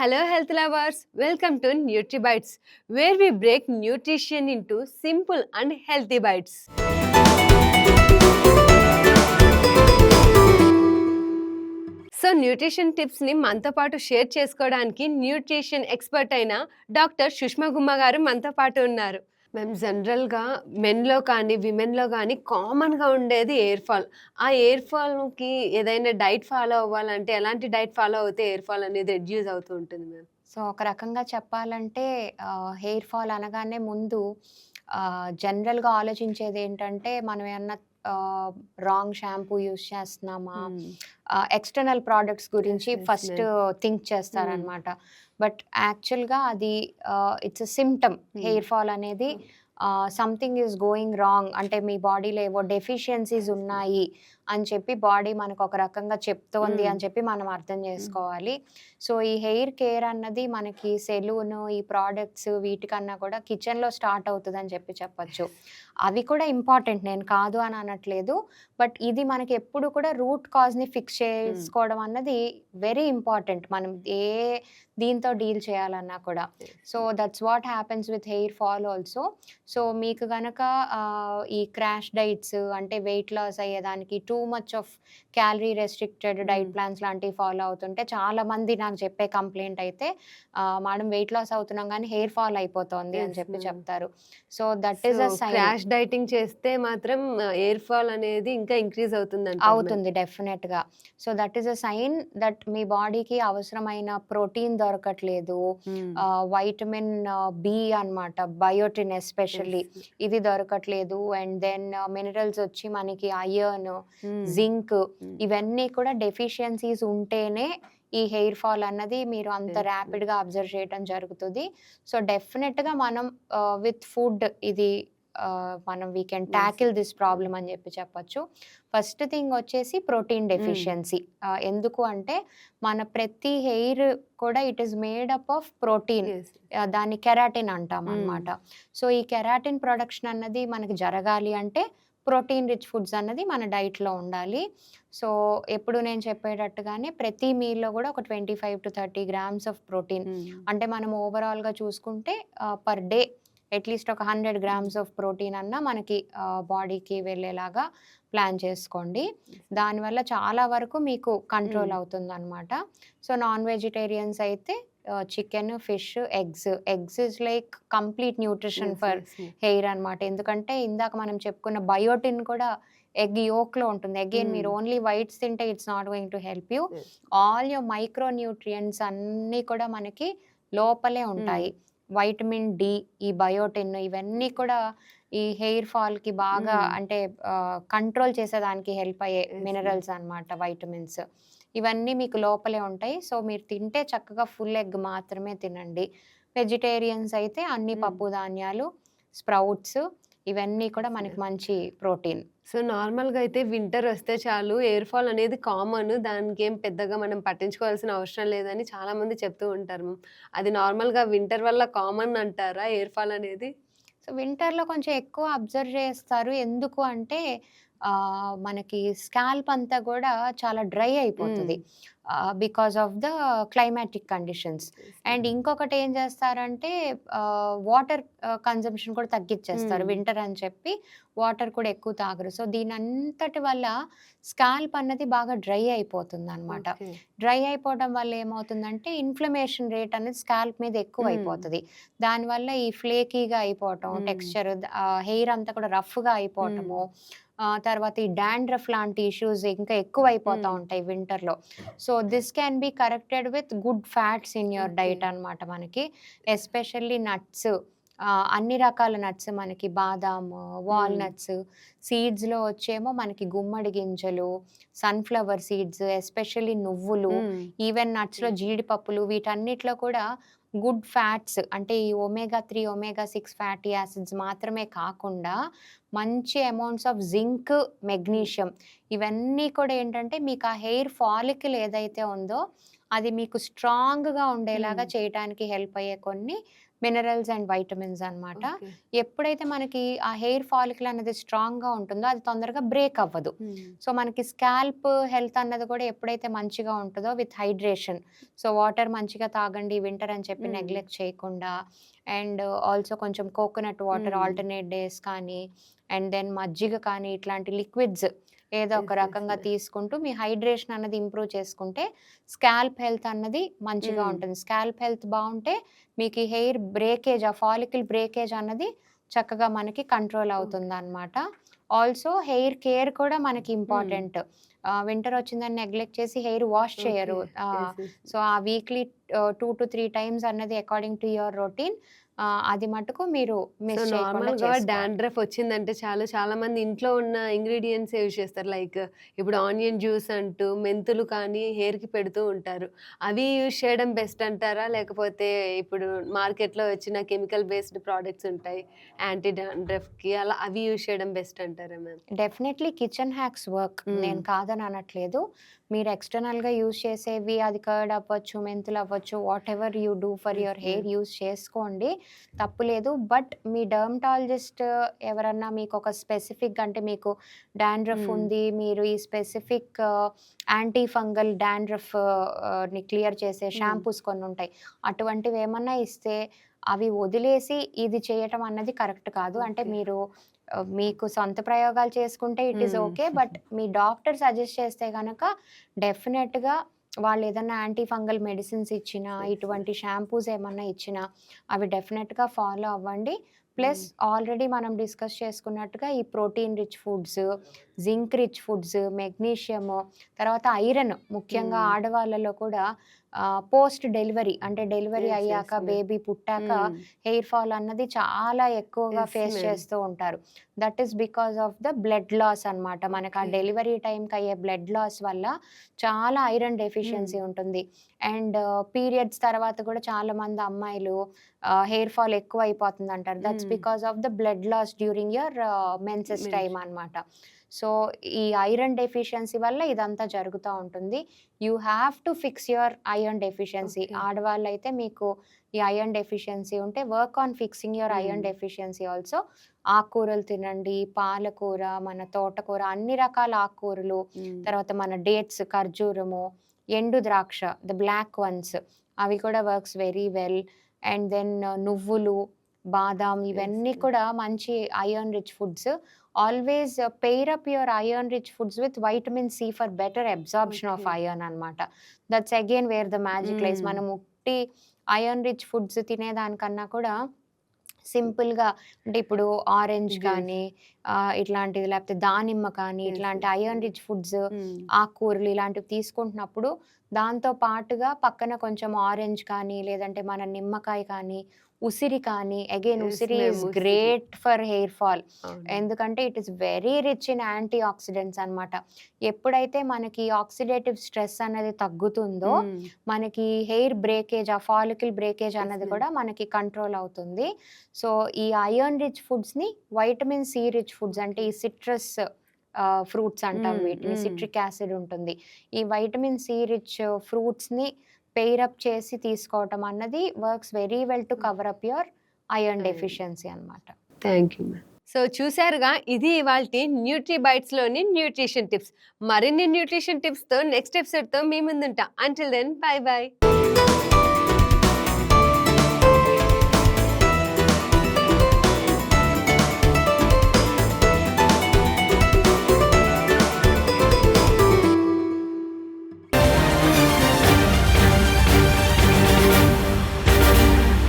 Hello health lovers welcome to NutriBites where we break nutrition in to simple and healthy bites so nutrition టిప్స్ని మనతో పాటు share చేసుకోవడానికి nutrition expert అయిన doctor Sushma Gumma garu మనతో పాటు ఉన్నారు. మేము జనరల్గా మెన్లో కానీ విమెన్లో కానీ కామన్గా ఉండేది ఎయిర్ ఫాల్. ఆ ఎయిర్ ఫాల్కి ఏదైనా డైట్ ఫాలో అవ్వాలంటే ఎలాంటి డైట్ ఫాలో అవుతే ఎయిర్ ఫాల్ అనేది రెడ్యూస్ అవుతూ ఉంటుంది మ్యామ్? సో ఒక రకంగా చెప్పాలంటే హెయిర్ ఫాల్ అనగానే ముందు జనరల్గా ఆలోచించేది ఏంటంటే మనం ఏమన్నా రాంగ్ షాంపూ యూస్ చేస్తున్నామా? ఎక్స్టర్నల్ ప్రోడక్ట్స్ గురించి ఫస్ట్ థింక్ చేస్తారనమాట బట్ యాక్చువల్గా అది ఇట్స్ సిమ్టమ్. హెయిర్ ఫాల్ అనేది సంథింగ్ ఈజ్ గోయింగ్ రాంగ్ అంటే మీ బాడీలో ఏవో డెఫిషియన్సీస్ ఉన్నాయి అని చెప్పి బాడీ మనకు ఒక రకంగా చెప్తోంది. అని చెప్పి మనం అర్థం చేసుకోవాలి. సో ఈ హెయిర్ కేర్ అన్నది మనకి సెలూన్ ఈ ప్రోడక్ట్స్ వీటికన్నా కూడా కిచెన్లో స్టార్ట్ అవుతుంది అని చెప్పి చెప్పొచ్చు. అవి కూడా ఇంపార్టెంట్ నేను కాదు అని అనట్లేదు. బట్ ఇది మనకి ఎప్పుడు కూడా రూట్ కాజ్ని ఫిక్స్ చేసుకోవడం అన్నది వెరీ ఇంపార్టెంట్ మనం ఏ దీంతో డీల్ చేయాలన్నా కూడా. So that's what happens with hair fall also so మీకు గనక ఈ క్రాష్ డైట్స్ అంటే వెయిట్ లాస్ అయ్యేదానికి too much of calorie restricted diet. Plans లాంటివి ఫాలో అవుతుంటే చాలా మంది నాకు చెప్పే కంప్లైంట్ అయితే మేడం వెయిట్ లాస్ అవుతున్నాం కానీ హెయిర్ ఫాల్ అయిపోతుంది అని చెప్పి. చెప్తారు. So that is crash dieting చేస్తే మాత్రం ఎయిర్ ఫాల్ అనేది ఇంకా ఇంక్రీజ్ అవుతుంది అవుతుంది డెఫినెట్గా so that is a sign that మీ బాడీకి అవసరమైన ప్రోటీన్ దొరకట్లేదు. వైటమిన్ బి అన్నమాట బయోటిన్ ఎస్పెషల్లీ ఇది దొరకట్లేదు. అండ్ దెన్ మినరల్స్ వచ్చి మనకి అయర్న్ జింక్ ఇవన్నీ కూడా డెఫిషియన్సీస్ ఉంటేనే ఈ హెయిర్ ఫాల్ అన్నది మీరు అంత Yes, yes. ర్యాపిడ్గా అబ్జర్వ్ చేయడం జరుగుతుంది. సో డెఫినెట్గా మనం విత్ ఫుడ్ ఇది మనం we can. Tackle this problem అని చెప్పి చెప్పొచ్చు. ఫస్ట్ థింగ్ వచ్చేసి ప్రోటీన్ డెఫిషియన్సీ ఎందుకు అంటే మన ప్రతి హెయిర్ కూడా it is made up of protein దాన్ని కెరాటిన్ అంటాం Mm. అన్నమాట. సో ఈ కెరాటిన్ ప్రొడక్షన్ అన్నది మనకి జరగాలి అంటే ప్రోటీన్ రిచ్ ఫుడ్స్ అన్నది మన డైట్లో ఉండాలి. సో ఎప్పుడు నేను చెప్పేటట్టుగానే ప్రతి మీల్లో కూడా ఒక twenty five to thirty grams of protein అంటే మనం ఓవరాల్గా చూసుకుంటే పర్ డే అట్లీస్ట్ ఒక హండ్రెడ్ గ్రామ్స్ ఆఫ్ ప్రోటీన్ అన్న మనకి బాడీకి వెళ్ళేలాగా ప్లాన్ చేసుకోండి. దానివల్ల చాలా వరకు మీకు కంట్రోల్ Mm. అవుతుంది అనమాట సో నాన్ వెజిటేరియన్స్ అయితే chicken fish eggs. Eggs is like complete nutrition for hair అన్నమాట. ఎందుకంటే ఇందాక మనం చెప్పుకున్న బయోటిన్ కూడా ఎగ్ యోక్లో ఉంటుంది. Again Mm. మీరు ఓన్లీ వైట్స్ తింటే it's not going to help you. All your micro nutrients అన్నీ కూడా మనకి లోపలే ఉంటాయి. వైటమిన్ డి ఈ బయోటిన్ ఇవన్నీ కూడా ఈ హెయిర్ ఫాల్కి బాగా. అంటే కంట్రోల్ చేసేదానికి హెల్ప్ అయ్యే మినరల్స్ అన్నమాట వైటమిన్స్ ఇవన్నీ మీకు లోపలే ఉంటాయి సో మీరు తింటే చక్కగా ఫుల్ ఎగ్ మాత్రమే తినండి వెజిటేరియన్స్ అయితే అన్ని. పప్పు ధాన్యాలు స్ప్రౌట్స్ ఇవన్నీ కూడా మనకి మంచి ప్రోటీన్. సో నార్మల్గా అయితే వింటర్ వస్తే చాలు ఎయిర్ ఫాల్ అనేది కామన్ దానికి ఏం పెద్దగా మనం పట్టించుకోవాల్సిన అవసరం లేదని చాలా మంది చెప్తూ ఉంటారు. అది నార్మల్గా వింటర్ వల్ల కామన్ అంటారా ఎయిర్ ఫాల్ అనేది? సో వింటర్లో కొంచెం ఎక్కువ అబ్జర్వ్ చేస్తారు. ఎందుకు అంటే మనకి స్కాల్ప్ అంతా కూడా చాలా డ్రై అయిపోతుంది. Because of the climatic conditions. And ఇంకొకటి ఏం చేస్తారంటే వాటర్ కన్జంప్షన్ కూడా తగ్గించేస్తారు. వింటర్ అని చెప్పి వాటర్ కూడా ఎక్కువ తాగరు. సో దీని అంతటి వల్ల స్కాల్ప్ అన్నది బాగా డ్రై అయిపోతుంది అనమాట. డ్రై అయిపోవడం వల్ల ఏమవుతుందంటే ఇన్ఫ్లమేషన్ రేట్ అనేది స్కాల్ప్ మీద ఎక్కువ. అయిపోతుంది. దానివల్ల ఈ ఫ్లేకీగా అయిపోవటం. టెక్స్చర్ హెయిర్ అంతా కూడా రఫ్గా అయిపోవటము తర్వాత ఈ డాండ్రఫ్ లాంటి ఇష్యూస్ ఇంకా ఎక్కువ అయిపోతూ Hmm. ఉంటాయి వింటర్లో so this can be corrected with good fats in your. Diet అన్నమాట మనకి ఎస్పెషల్లీ నట్స్ అన్ని రకాల నట్స్ మనకి బాదాం వాల్నట్స్ సీడ్స్లో వచ్చేమో మనకి గుమ్మడి గింజలు సన్ఫ్లవర్ సీడ్స్ ఎస్పెషల్లీ నువ్వులు. ఈవెన్ నట్స్లో. జీడిపప్పులు వీటన్నిటిలో కూడా గుడ్ ఫ్యాట్స్ అంటే ఈ omega three omega six fatty acids మాత్రమే కాకుండా మంచి అమౌంట్స్ ఆఫ్ జింక్ మెగ్నీషియం ఇవన్నీ కూడా ఏంటంటే మీకు ఆ హెయిర్ ఫాలికల్ ఏదైతే ఉందో అది మీకు స్ట్రాంగ్గా ఉండేలాగా. చేయడానికి హెల్ప్ అయ్యే కొన్ని మినరల్స్ అండ్ వైటమిన్స్ అన్నమాట ఓకే. ఎప్పుడైతే మనకి ఆ హెయిర్ ఫాలికల్ అనేది స్ట్రాంగ్గా ఉంటుందో అది తొందరగా బ్రేక్ అవ్వదు. సో మనకి స్కాల్ప్ హెల్త్ అన్నది కూడా ఎప్పుడైతే మంచిగా ఉంటుందో విత్ హైడ్రేషన్ సో వాటర్ మంచిగా తాగండి వింటర్ అని చెప్పి. నెగ్లెక్ట్ చేయకుండా అండ్ ఆల్సో కొంచెం కోకోనట్ వాటర్. ఆల్టర్నేట్ డేస్ కానీ అండ్ దెన్ మజ్జిగ కానీ ఇట్లాంటి లిక్విడ్స్ ఏదో ఒక రకంగా. తీసుకుంటూ మీ హైడ్రేషన్ అన్నది ఇంప్రూవ్ చేసుకుంటే స్కాల్ప్ హెల్త్ అన్నది మంచిగా. ఉంటుంది. స్కాల్ప్ హెల్త్ బాగుంటే మీకు హెయిర్ బ్రేకేజ్ ఆ ఫాలికల్ బ్రేకేజ్ అన్నది చక్కగా మనకి కంట్రోల్ అవుతుంది అనమాట ఆల్సో హెయిర్ కేర్ కూడా మనకి ఇంపార్టెంట్. వింటర్ వచ్చిందని నెగ్లెక్ట్ చేసి హెయిర్ వాష్ చేయరు. సో ఆ weekly two to three times అన్నది అకార్డింగ్ టు యువర్ రొటీన్ అది మటుకు మీరు నార్మల్గా డాండ్రఫ్ వచ్చిందంటే చాలు. చాలా మంది ఇంట్లో ఉన్న ఇంగ్రీడియంట్స్ యూజ్ చేస్తారు. లైక్ ఇప్పుడు ఆనియన్ జ్యూస్ అంటూ మెంతులు కానీ హెయిర్కి పెడుతూ ఉంటారు. అవి యూజ్ చేయడం బెస్ట్ అంటారా? లేకపోతే ఇప్పుడు మార్కెట్లో వచ్చిన కెమికల్ బేస్డ్ ప్రోడక్ట్స్ ఉంటాయి యాంటీ డాండ్రఫ్కి అలా అవి యూజ్ చేయడం బెస్ట్ అంటారా ma'am definitely kitchen hacks work. నేను కాదని అనట్లేదు మీరు ఎక్స్టర్నల్గా యూజ్ చేసేవి అది కర్డ్ అవ్వచ్చు మెంతులు అవ్వచ్చు whatever you do for your hair. Use చేసుకోండి తప్పులేదు బట్ మీ డర్మటాలజిస్ట్ ఎవరన్నా మీకు ఒక స్పెసిఫిక్ అంటే మీకు డాండ్రఫ్ మ్మ్. ఉంది మీరు ఈ స్పెసిఫిక్ యాంటీ ఫంగల్ డాండ్రఫ్ని క్లియర్ చేసే. షాంపూస్ కొన్ని ఉంటాయి అటువంటివి ఏమన్నా ఇస్తే అవి వదిలేసి ఇది చేయటం అన్నది కరెక్ట్ కాదు అంటే. మీరు మీకు సొంత ప్రయోగాలు చేసుకుంటే ఇట్ ఈస్. ఓకే బట్ మీ డాక్టర్ సజెస్ట్ చేస్తే కనుక డెఫినెట్గా వాళ్ళు ఏదైనా యాంటీ ఫంగల్ మెడిసిన్స్ ఇచ్చినా ఇటువంటి షాంపూస్ ఏమన్నా ఇచ్చినా అవి డెఫినెట్గా ఫాలో అవ్వండి. ప్లస్ ఆల్రెడీ మనం డిస్కస్ చేసుకున్నట్టుగా ఈ protein rich foods zinc rich foods magnesium తర్వాత ఐరన్ ముఖ్యంగా. ఆడవాళ్ళలో కూడా పోస్ట్ డెలివరీ అంటే డెలివరీ అయ్యాక. బేబీ పుట్టాక. హెయిర్ ఫాల్ అన్నది చాలా ఎక్కువగా ఫేస్. చేస్తూ ఉంటారు that is because of the blood loss అన్నమాట మనకు ఆ. డెలివరీ టైంకి అయ్యే బ్లడ్ లాస్ వల్ల చాలా ఐరన్ డెఫిషియన్సీ. ఉంటుంది అండ్ పీరియడ్స్ తర్వాత కూడా చాలా మంది అమ్మాయిలు హెయిర్ ఫాల్ ఎక్కువ అయిపోతుంది అంటారు that's. Because of the blood loss during your menses Mens. Time అన్నమాట సో ఈ ఐరన్ డెఫిషియన్సీ వల్ల ఇదంతా జరుగుతూ ఉంటుంది you have to fix your iron deficiency. ఆడవాళ్ళు అయితే మీకు ఈ ఐరన్ డెఫిషియన్సీ ఉంటే work on fixing your iron. Deficiency also ఆకుకూరలు తినండి పాలకూర మన తోటకూర అన్ని రకాల ఆకుకూరలు. తర్వాత మన డేట్స్ ఖర్జూరము ఎండు ద్రాక్ష ద బ్లాక్ వన్స్ అవి కూడా works very well and then నువ్వులు బాదాం ఇవన్నీ. కూడా మంచి iron rich foods always pair up your iron rich foods with vitamin C for better absorption of. Iron అన్నమాట that's again where the magic lies. మనం ఉట్టి ఐరన్ రిచ్ ఫుడ్స్ తినేదానికన్నా కూడా సింపుల్గా అంటే ఇప్పుడు ఆరెంజ్. కానీ ఇట్లాంటిది లేకపోతే దానిమ్మ కానీ ఇట్లాంటి ఐరన్. Rich foods. ఆకుకూరలు ఇలాంటివి తీసుకుంటున్నప్పుడు దాంతో పాటుగా పక్కన కొంచెం ఆరెంజ్ కానీ లేదంటే మన నిమ్మకాయ కానీ ఉసిరి కానీ అగైన్ ఉసిరి is. Great for hair fall. ఎందుకంటే it is very rich in antioxidants అనమాట ఎప్పుడైతే మనకి ఆక్సిడేటివ్ స్ట్రెస్ అనేది తగ్గుతుందో మ్మ్. మనకి హెయిర్ బ్రేకేజ్ ఆ ఫాలికల్ బ్రేకేజ్ అన్నది. కూడా మనకి కంట్రోల్ అవుతుంది సో ఈ ఐరన్ రిచ్ ఫుడ్స్ని వైటమిన్ సి రిచ్ ఫుడ్స్ అంటే ఈ సిట్రస్ ఫ్రూట్స్ అంటాం వీటిని. సిట్రిక్ యాసిడ్ ఉంటుంది. ఈ వైటమిన్ సి రిచ్ ఫ్రూట్స్ని పెయిరప్ చేసి తీసుకోవటం అన్నది works very well to cover up your iron. Deficiency అనమాట థ్యాంక్ యూ సో చూసారుగా ఇది ఇవాళ న్యూట్రీ బైట్స్లోని న్యూట్రిషన్ టిప్స్. మరిన్ని న్యూట్రిషన్ టిప్స్తో నెక్స్ట్ ఎపిసోడ్తో మీ ముందుంటా. Until then bye bye